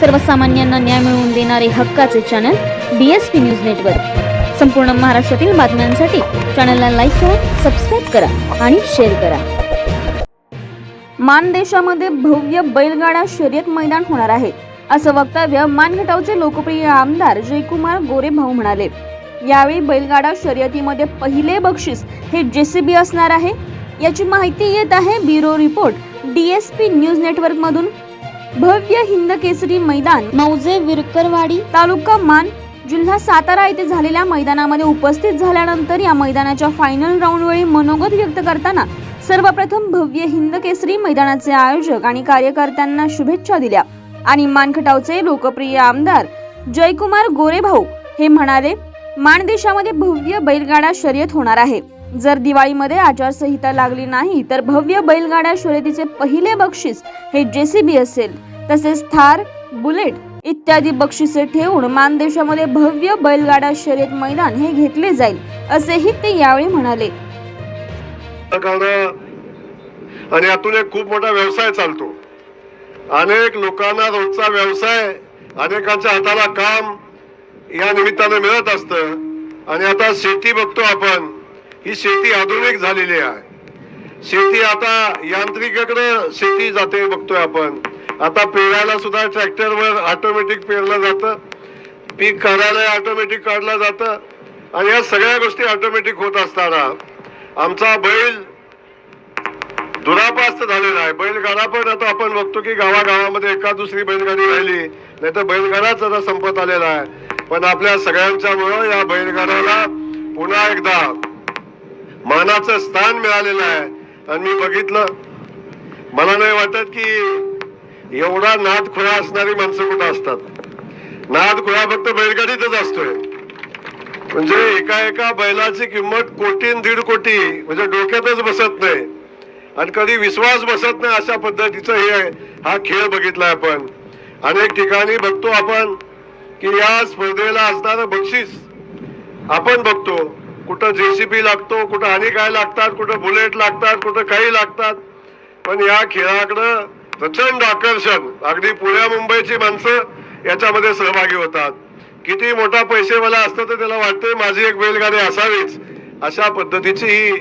सर्वसामान्यांना न्याय मिळवून देणारे हक्काचे channel B S P news network संपूर्ण महाराष्ट्रातील बातम्यांसाठी चॅनलला लाईक करा सबस्क्राईब करा आणि शेअर करा. मानदेशामध्ये भव्य बैलगाडा शर्यत मैदान होणार आहे. असं वक्तव्य मानघटावचे लोकप्रिय आमदार जयकुमार गोरेभाऊ म्हणाले. यावेळी बैलगाडा शर्यतीमध्ये पहिले बक्षीस हे जेसीबी असणार आहे. याची माहिती येत आहे bureau report DSP news network मधून. भव्य हिंद केसरी मैदान मौजे विरकरवाडी तालुका मान जिल्हा सातारा येथे झालेल्या मैदानामध्ये उपस्थित झाल्यानंतर या मैदानाच्या फायनल राऊंड वेळी मनोगत व्यक्त करताना सर्वप्रथम भव्य हिंद केसरी मैदानाचे आयोजक आणि कार्यकर्त्यांना शुभेच्छा दिल्या. आणि मानखटावचे लोकप्रिय आमदार जयकुमार गोरेभाऊ हे म्हणाले माणदेशामध्ये भव्य बैलगाडा शर्यत होणार आहे. जर दिवाळीमध्ये आचारसंहिता लागली नाही तर भव्य बैलगाड्या शर्यतीचे पहिले बक्षीस हे जेसीबी असेल. तसेच थार बुलेट इत्यादी बक्षिसे ठेवून मानदेशामध्ये भव्य बैलगाडा शर्यत मैदान हे घेतले जाईल असेही ते यावेळी म्हणाले. आणि यातून एक खूप मोठा व्यवसाय चालतो. अनेक लोकांना रोजचा व्यवसाय अनेकांच्या हाताला काम या निमित्तानं मिळत असतं. आणि आता शेती बघतो आपण. ही शेती आधुनिक झालेली आहे. शेती आता यांत्रिकीकडे शेती जाते बघतोय आपण. आता पेरायला सुद्धा ट्रॅक्टरवर ऑटोमॅटिक पेरलं जातं. पीक काढायला ऑटोमॅटिक काढलं जातं. आणि या सगळ्या गोष्टी ऑटोमॅटिक होत असताना आमचा बैल दुरापास्त झालेला आहे. बैलगाडा पण आता आपण बघतो की गावागावामध्ये एका दुसरी बैलगाडी राहिली नाही तर बैलगाडाच आता संपत आलेला आहे. पण आपल्या सगळ्यांच्यामुळं या बैलगाड्याला पुन्हा एकदा मानाचं स्थान मिळालेलं आहे. आणि मी बघितलं. मला नाही वाटत की एवढा नाद खुळा असणारी माणसं कुठं असतात. नाद खुळा फक्त बैलगाडीतच असतोय. म्हणजे एका एका बैलाची किंमत कोटी दीड कोटी म्हणजे डोक्यातच बसत नाही. आणि कधी विश्वास बसत नाही अशा पद्धतीचं हे आहे. हा खेळ बघितलाय आपण. अनेक ठिकाणी बघतो आपण की या स्पर्धेला असणारं बक्षीस आपण बघतो. कुठं जेसीबी लागतो कुठं आणि काय लागतात कुठं बुलेट लागतात कुठं काही लागतात. पण या खेळाकडं प्रचंड आकर्षण. अगदी पुण्या मुंबईची माणसं याच्यामध्ये सहभागी होतात. किती मोठा पैसेवाला असतं तर त्याला वाटते माझी एक बैलगाडी असावीच. अशा पद्धतीची ही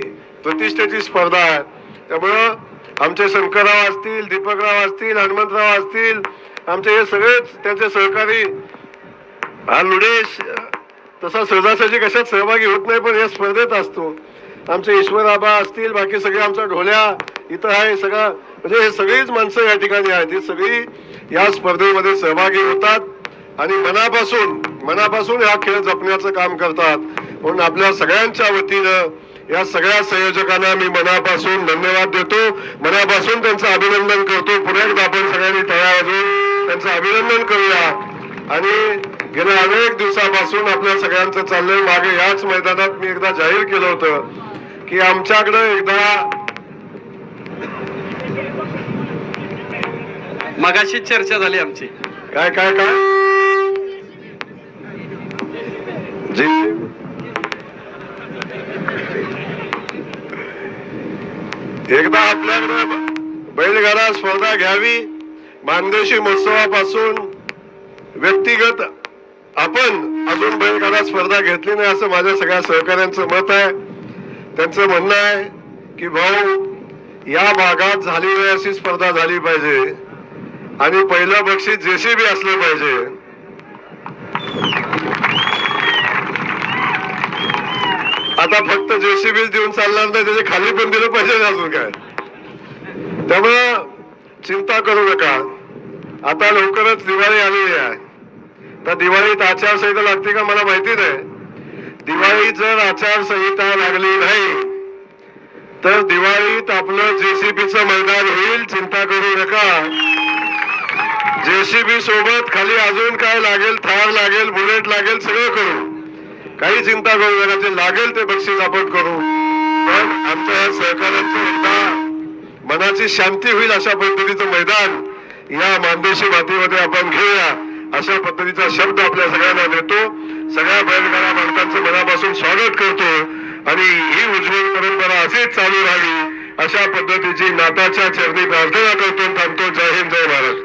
प्रतिष्ठेची स्पर्धा आहे. त्यामुळं आमचे शंकरराव असतील दीपकराव असतील हनुमंतराव असतील आमचे हे सगळेच त्यांचे सहकारी हा लुडेश तसा सहजासहजी कशात सहभागी होत नाही पण या स्पर्धेत असतो. आमचे ईश्वर आबा असतील बाकी सगळे आमच्या ढोल्या इथं आहे सगळं. म्हणजे हे सगळीच माणसं या ठिकाणी आहेत. ही सगळी या स्पर्धेमध्ये सहभागी होतात आणि मनापासून मनापासून हा खेळ जपण्याचं काम करतात. म्हणून आपल्या सगळ्यांच्या वतीनं या सगळ्या संयोजकांना मी मनापासून धन्यवाद देतो. मनापासून त्यांचं अभिनंदन करतो. पुन्हा एकदा आपण सगळ्यांनी तयार वाजवून त्यांचं अभिनंदन करूया. आणि गेल्या अनेक दिवसापासून आपल्या सगळ्यांचं चाललंय. मागे याच मैदानात मी एकदा जाहीर केलं होतं की आमच्याकडे एकदा मगाशी चर्चा झाली आमची. काय काय काय? जी. एकदा आपल्याकडे बैलगाडा स्पर्धा घ्यावी. मानदेशी महोत्सवापासून व्यक्तिगत आपण अजून बैलगाडा स्पर्धा घेतली नाही असं माझ्या सगळ्या सहकाऱ्यांचं मत आहे. त्यांचं म्हणणं आहे की भाऊ या भागात झालेली अशी स्पर्धा झाली पाहिजे. आणि पहिलं बक्षीस जेसीबी असलं पाहिजे. आता फक्त जेसीबी देऊन चालणार नाही त्याच्याखाली पण दिलं पाहिजे अजून काय. त्यामुळं चिंता करू नका. आता लवकरच दिवाळी आलेली आहे. तर दिवाळीत आचारसंहिता लागते का मला माहिती नाही. दिवाळीत जर आचारसंहिता लागली नाही तर दिवाळीत आपलं जेसीबीचं मैदान होईल चिंता करू नका. जेसीबी सोबत खाली अजून काय लागेल थार लागेल बुलेट लागेल सगळं करू. काही चिंता करू नका जे लागेल ते बक्षीस आपण करू. पण आमच्या या एकदा मनाची शांती होईल अशा पद्धतीचं मैदान या मानदेशी मातीमध्ये आपण घेऊया. अशा पद्धतीचा शब्द आपल्या सगळ्यांना देतो. सगळ्या बैलगाडा मालकांचं मनापासून स्वागत करतो. आणि ही उज्ज्वल परंपरा अशीच चालू राहावी अशा पद्धतीची नाताच्या चरणी प्रार्थना करतो थांबतो. जय हिंद जय भारत.